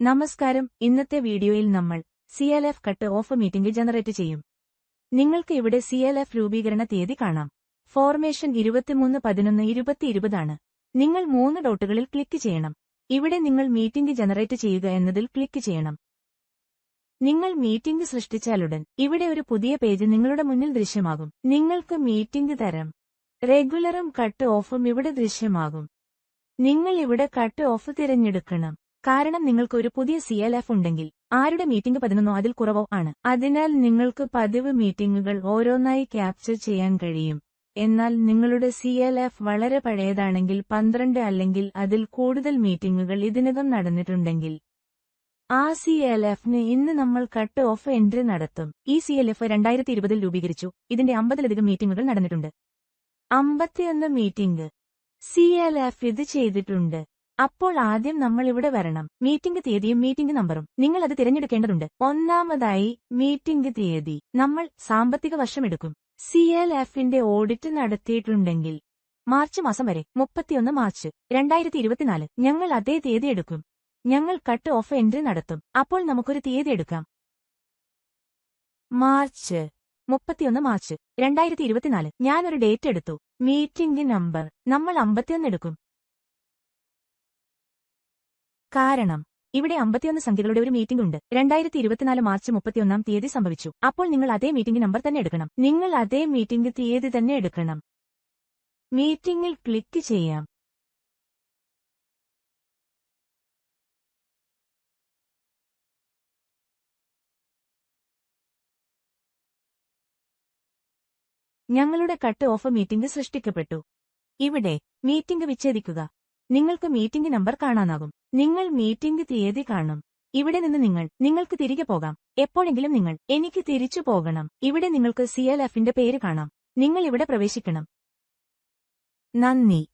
നമസ്കാരം. ഇന്നത്തെ വീഡിയോയിൽ നമ്മൾ C L F cut off meeting generate ചെയ്യും. നിങ്ങൾക്ക് ഇവിടെ സി എൽ എഫ് രൂപീകരണ തീയതി കാണാം. ഫോർമേഷൻ ഇരുപത്തിമൂന്ന് പതിനൊന്ന് ഇരുപത്തി ഇരുപതാണ് നിങ്ങൾ മൂന്ന് ഡോട്ടുകളിൽ ക്ലിക്ക് ചെയ്യണം. ഇവിടെ നിങ്ങൾ മീറ്റിംഗ് ജനറേറ്റ് ചെയ്യുക എന്നതിൽ ക്ലിക്ക് ചെയ്യണം. നിങ്ങൾ മീറ്റിംഗ് സൃഷ്ടിച്ചാലുടൻ ഇവിടെ ഒരു പുതിയ പേജ് നിങ്ങളുടെ മുന്നിൽ ദൃശ്യമാകും. നിങ്ങൾക്ക് മീറ്റിംഗ് തരം റെഗുലറും കട്ട് ഓഫും ഇവിടെ ദൃശ്യമാകും. നിങ്ങൾ ഇവിടെ കട്ട് ഓഫ് തിരഞ്ഞെടുക്കണം. കാരണം നിങ്ങൾക്ക് ഒരു പുതിയ സി ഉണ്ടെങ്കിൽ ആരുടെ മീറ്റിംഗ് പതിനൊന്നോ അതിൽ കുറവോ ആണ്. അതിനാൽ നിങ്ങൾക്ക് പതിവ് മീറ്റിംഗുകൾ ഓരോന്നായി ക്യാപ്ചർ ചെയ്യാൻ കഴിയും. എന്നാൽ നിങ്ങളുടെ സി എൽ എഫ് വളരെ പഴയതാണെങ്കിൽ പന്ത്രണ്ട് അല്ലെങ്കിൽ അതിൽ കൂടുതൽ മീറ്റിംഗുകൾ ഇതിനകം നടന്നിട്ടുണ്ടെങ്കിൽ ആ സി എൽ എഫിന് ഇന്ന് നമ്മൾ കട്ട് ഓഫ് എൻട്രി നടത്തും. ഈ സി എൽ എഫ് രണ്ടായിരത്തി ഇരുപതിൽ രൂപീകരിച്ചു. ഇതിന്റെ അമ്പതിലധികം മീറ്റിംഗുകൾ നടന്നിട്ടുണ്ട്. അമ്പത്തിയൊന്ന് മീറ്റിംഗ് സി എൽ എഫ് ഇത് ചെയ്തിട്ടുണ്ട്. അപ്പോൾ ആദ്യം നമ്മൾ ഇവിടെ വരണം. മീറ്റിംഗ് തീയതിയും മീറ്റിംഗ് നമ്പറും. നിങ്ങൾ അത് തിരഞ്ഞെടുക്കേണ്ടതുണ്ട്. ഒന്നാമതായി മീറ്റിംഗ് തീയതി. നമ്മൾ സാമ്പത്തിക വർഷമെടുക്കും സി എൽ എഫിന്റെ ഓഡിറ്റ് നടത്തിയിട്ടുണ്ടെങ്കിൽ മാർച്ച് മാസം വരെ മുപ്പത്തിയൊന്ന് മാർച്ച് രണ്ടായിരത്തി ഇരുപത്തിനാല് ഞങ്ങൾ അതേ തീയതി എടുക്കും. ഞങ്ങൾ കട്ട് ഓഫ് എൻട്രി നടത്തും. അപ്പോൾ നമുക്കൊരു തീയതി എടുക്കാം. മാർച്ച് മുപ്പത്തിയൊന്ന് മാർച്ച് രണ്ടായിരത്തി ഇരുപത്തിനാല് ഞാനൊരു ഡേറ്റ് എടുത്തു. Meeting number. നമ്മൾ അമ്പത്തിയൊന്ന് എടുക്കും. കാരണം ഇവിടെ അമ്പത്തിയൊന്ന് സംഖ്യകളുടെ ഒരു മീറ്റിംഗ് ഉണ്ട്. രണ്ടായിരത്തി ഇരുപത്തിനാല് മാർച്ച് മുപ്പത്തിയൊന്നാം തീയതി സംഭവിച്ചു. അപ്പോൾ നിങ്ങൾ അതേ മീറ്റിംഗ് നമ്പർ തന്നെ എടുക്കണം. നിങ്ങൾ അതേ മീറ്റിംഗ് തീയതി തന്നെ എടുക്കണം. മീറ്റിംഗിൽ ക്ലിക്ക് ചെയ്യാം. ഞങ്ങളുടെ കട്ട് ഓഫ് മീറ്റിംഗ് സൃഷ്ടിക്കപ്പെട്ടു. ഇവിടെ മീറ്റിംഗ് വിച്ഛേദിക്കുക. നിങ്ങൾക്ക് മീറ്റിംഗ് നമ്പർ കാണാനാകും. നിങ്ങൾ മീറ്റിംഗ് തീയതി കാണും. ഇവിടെ നിന്ന് നിങ്ങൾ നിങ്ങൾക്ക് തിരികെ പോകാം. എപ്പോഴെങ്കിലും നിങ്ങൾ എനിക്ക് തിരിച്ചു പോകണം. ഇവിടെ നിങ്ങൾക്ക് സി പേര് കാണാം. നിങ്ങൾ ഇവിടെ പ്രവേശിക്കണം. നന്ദി.